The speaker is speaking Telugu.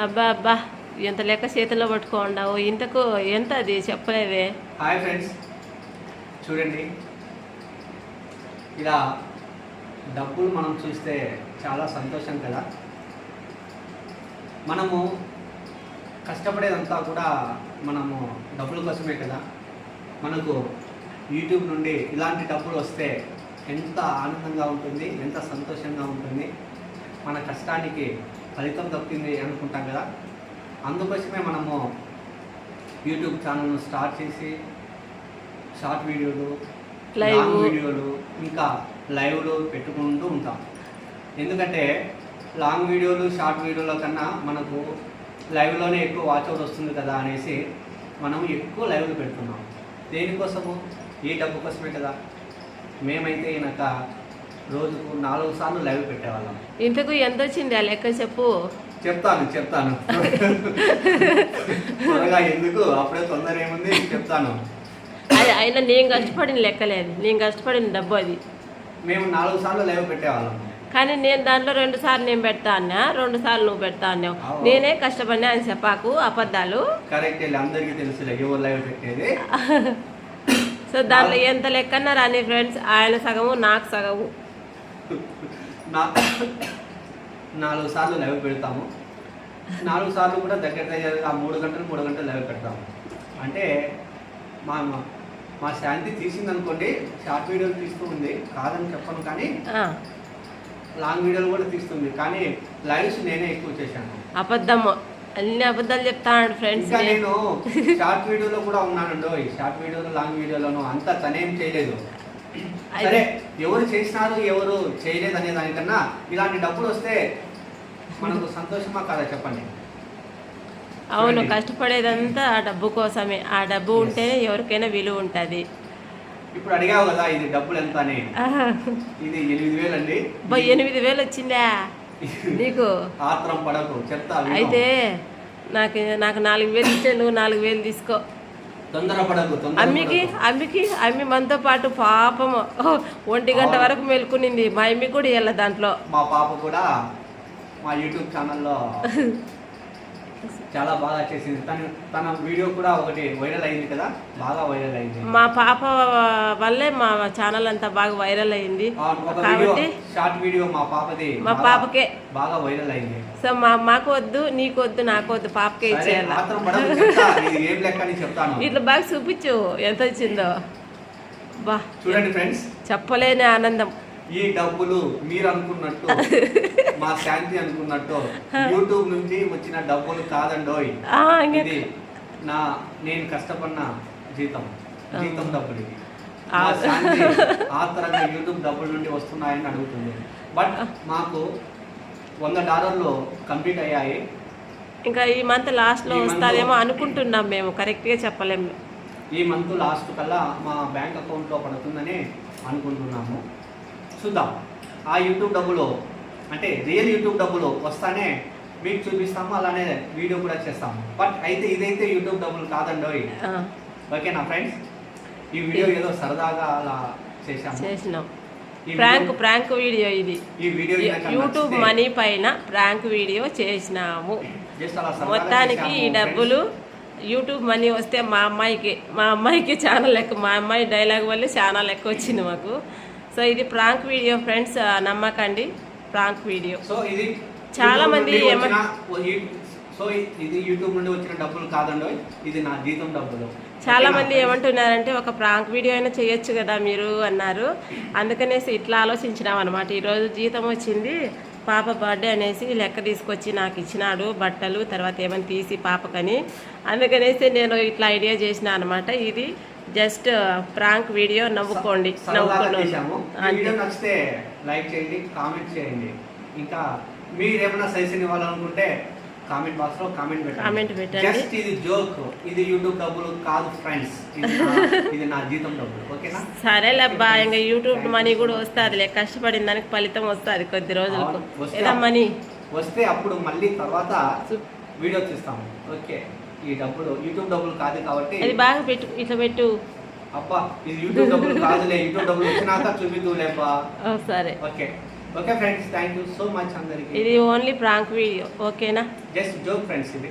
అబ్బా అబ్బా ఎంత లెక్క చేతిలో పట్టుకోండావు? ఇంతకు ఎంత అది చెప్పలేవే హాయ్ ఫ్రెండ్స్. చూడండి. ఇలా డబ్బులు మనం చూస్తే చాలా సంతోషం కదా. మనము కష్టపడేదంతా కూడా మనము డబ్బుల కోసమే కదా. మనకు యూట్యూబ్ నుండి ఇలాంటి డబ్బులు వస్తే ఎంత ఆనందంగా ఉంటుంది ఎంత సంతోషంగా ఉంటుంది. మన కష్టానికి ఫలితం దక్కింది అనుకుంటాం కదా. అందుకోసమే మనము యూట్యూబ్ ఛానల్ను స్టార్ట్ చేసి షార్ట్ వీడియోలు. లాంగ్ వీడియోలు ఇంకా లైవ్లు పెట్టుకుంటూ ఉంటాం. ఎందుకంటే లాంగ్ వీడియోలు షార్ట్ వీడియోల కన్నా మనకు లైవ్లోనే ఎక్కువ వాచ్ అవుట్ వస్తుంది కదా అనేసి మనం ఎక్కువ లైవ్లు పెడుతున్నాం. దేనికోసము? ఈ డబ్బు కోసమే కదా. మేమైతే ఈయనక రోజుకు నాలుగు సార్లు లైవ్ పెట్టేవాళ్ళం. ఇంతకు ఎంత వచ్చింది ఆ లెక్క చెప్పు. చెప్తాను చెప్తాను. త్వరగా ఎందుకు? అప్పుడే తొందర ఏముంది? చెప్తాను. అది అయినా నేను కష్టపడిన లెక్కలేదు నేను కష్టపడిన డబ్బు అది. మేము నాలుగు సార్లు లైవ్ పెట్టేవాళ్ళం. కానీ నేను దాంట్లో రెండు సార్లు నేను పెడతా అన్నా రెండు సార్లు నువ్వు పెడతా అన్నావు. నేనే కష్టపడినా అని చెప్పాకు అబద్ధాలు. కరెక్ట్ అందరికీ తెలుసులే ఎవరు లైవ్ పెట్టేది? సో దాంట్లో ఎంత లెక్కన్నా రాని ఫ్రెండ్స్ ఆయన సగము నాకు సగము. నా నాలుగు సార్లు లైవ్ పెడతాము. నాలుగు సార్లు కూడా దగ్గర దగ్గర ఆ మూడు గంటలు మూడు గంటలు లైవ్ పెడతాము. అంటే మా మా- శాంతి తీసింది అనుకోండి షార్ట్ వీడియోలు తీస్తూ ఉంది. కాదని చెప్పను కానీ లాంగ్ వీడియోలు కూడా తీస్తుంది. కానీ లైవ్స్ నేనే ఎక్కువ చేశాను. అబద్ధము. అన్ని అబద్ధాలు చెప్తాడు ఫ్రెండ్స్ నేను షార్ట్ వీడియోలో కూడా ఉన్నానండో ఈ షార్ట్ వీడియోలో లాంగ్ వీడియోలోను అంతా తనేం చేయలేదు. సరే ఎవరు చేసినారు ఎవరు చేయలేదు అనే దానికన్నా ఇలాంటి డబ్బులు వస్తే మనకు సంతోషమా కాదా చెప్పండి? అవును. కష్టపడేదంతా ఆ డబ్బు కోసమే. ఆ డబ్బు. ఉంటేనే ఎవరికైనా విలువ ఉంటుంది. ఇప్పుడు అడిగావు కదా ఇది డబ్బులు ఎంత అని. ఇది ఎనిమిది వేలు అండి. ఎనిమిది వేలు వచ్చిందా? నీకు? ఆత్రం పడకు చెప్తా. అయితే నాకు నాకు నాలుగు వేలు ఇచ్చే నువ్వు నాలుగు వేలు తీసుకో. అమ్మికి. అమ్మికి అమ్మి మనతో పాటు పాపము ఒంటి గంట. వరకు మెలుకునింది మా అమ్మి కూడా వెళ్ళ దాంట్లో మా పాప కూడా మా యూట్యూబ్ ఛానల్లో చాలా బాగా చేసింది. తను తన వీడియో కూడా ఒకటి వైరల్ అయింది కదా బాగా వైరల్ అయింది. మా పాప వల్లే మా ఛానల్ అంతా బాగా వైరల్ అయింది. కాబట్టి షార్ట్ వీడియో మా పాపది మా పాపకే. బాగా వైరల్ అయింది. సో మా మాకు వద్దు నీకు వద్దు నాకు వద్దు పాపకే ఇచ్చేయాల ఇట్లా బాగా చూపించు ఎంత వచ్చిందో బా. చూడండి ఫ్రెండ్స్ చెప్పలేని ఆనందం. ఈ డబ్బులు మీరు అనుకున్నట్టు మా శాంతి అనుకున్నట్టు యూట్యూబ్ నుంచి వచ్చిన డబ్బులు కాదండోయ్. ఆ, ఇది నా నేను కష్టపడిన జీతం జీతం డబ్బులు ఇది ఆ. మా శాంతి ఆతరంగా యూట్యూబ్ డబ్బుల నుండి వస్తున్నాయని అడుగుతుంది. బట్ మాకు వంద డాలర్లు కంప్లీట్ అయ్యాయి. ఇంకా ఈ మంత్ లాస్ట్లో ఈ month- వస్తాదేమో అనుకుంటున్నాం మేము కరెక్ట్గా చెప్పలేము ఈ మంత్ లాస్ట్ కల్లా మా బ్యాంక్ అకౌంట్లో పడుతుందని అనుకుంటున్నాము. చూద్దాం. ఆ యూట్యూబ్ డబ్బులు అంటే రియల్ యూట్యూబ్ డబ్బులు వస్తానే మీకు చూపిస్తాము అలానే వీడియో కూడా చేస్తాము. బట్ అయితే ఇదైతే యూట్యూబ్ డబ్బులు కాదండి ఓకేనా ఫ్రెండ్స్ ఈ వీడియో ఏదో సరదాగా అలా ఈ ప్రాంక్ వీడియో- ప్రాంక్ వీడియో ఇది. యూట్యూబ్ మనీ పైన ప్రాంక్ వీడియో చేసినాము. మొత్తానికి ఈ డబ్బులు యూట్యూబ్ మనీ వస్తే మా అమ్మాయికి మా అమ్మాయికి చాలా లెక్క మా అమ్మాయి డైలాగ్ వల్ల చాలా లెక్క వచ్చింది మాకు. సో ఇది ప్రాంక్ వీడియో ఫ్రెండ్స్ నమ్మకండి. Prank video. సో ఇది చాలా మంది నుండి ఏమ- వచ్చిన- ఈ- సో ఇది యూట్యూబ్ నుండి వచ్చిన డబ్బులు కాదండి. ఇది నా జీతం డబ్బులు. చాలా మంది? ఏమంటున్నారంటే ఒక ప్రాంక్ వీడియో అయినా చేయొచ్చు కదా మీరు అన్నారు. అందుకనేసి ఇట్లా ఆలోచించినాం అనమాట ఈరోజు జీతం వచ్చింది పాప బర్త్డే అనేసి లెక్క తీసుకొచ్చి నాకు ఇచ్చినాడు బట్టలు తర్వాత ఏమైనా తీసి పాపకని. అందుకనేసి నేను ఇట్లా ఐడియా చేసిన అనమాట ఇది జస్ట్ ప్రాంక్ వీడియో నవ్వుకోండి నవ్వుకోండి. నచ్చితే లైక్ చేయండి కామెంట్ చేయండి. ఇంకా మీరు ఏమైనా సజెషన్ ఇవ్వాలనుకుంటే కామెంట్ బాక్స్లో కామెంట్ పెట్టండి. Comment పెట్టండి. జస్ట్ ఇది జోక్ ఇది యూట్యూబ్ డబ్బులు కాదు ఫ్రెండ్స్. ఇది నా- జీతం డబ్బులు ఓకేనా? సరేలేబ్బా ఇంకా యూట్యూబ్ మనీ కూడా వస్తుంది కష్టపడిన దానికి ఫలితం వస్తుంది కొద్ది రోజులకు. ఏదా మనీ. వస్తే అప్పుడు మళ్ళీ తర్వాత వీడియో తీస్తాము ఓకే. ఈ డబ్బులు యూట్యూబ్ డబ్బులు కాదు కాబట్టి అది బాగా పెట్టు ఇట్లా పెట్టు. అబ్బా ఇది యూట్యూబ్ డబ్బులు కాదులే యూట్యూబ్ డబ్బులు వచ్చినాక చూపిద్దులేబ్బా సరే. Okay. Okay friends thank you so much అందరికి. ఇది ఓన్లీ ప్రాంక్ వీడియో ఓకేనా? జస్ట్ జోక్ ఫ్రెండ్స్ ఇది.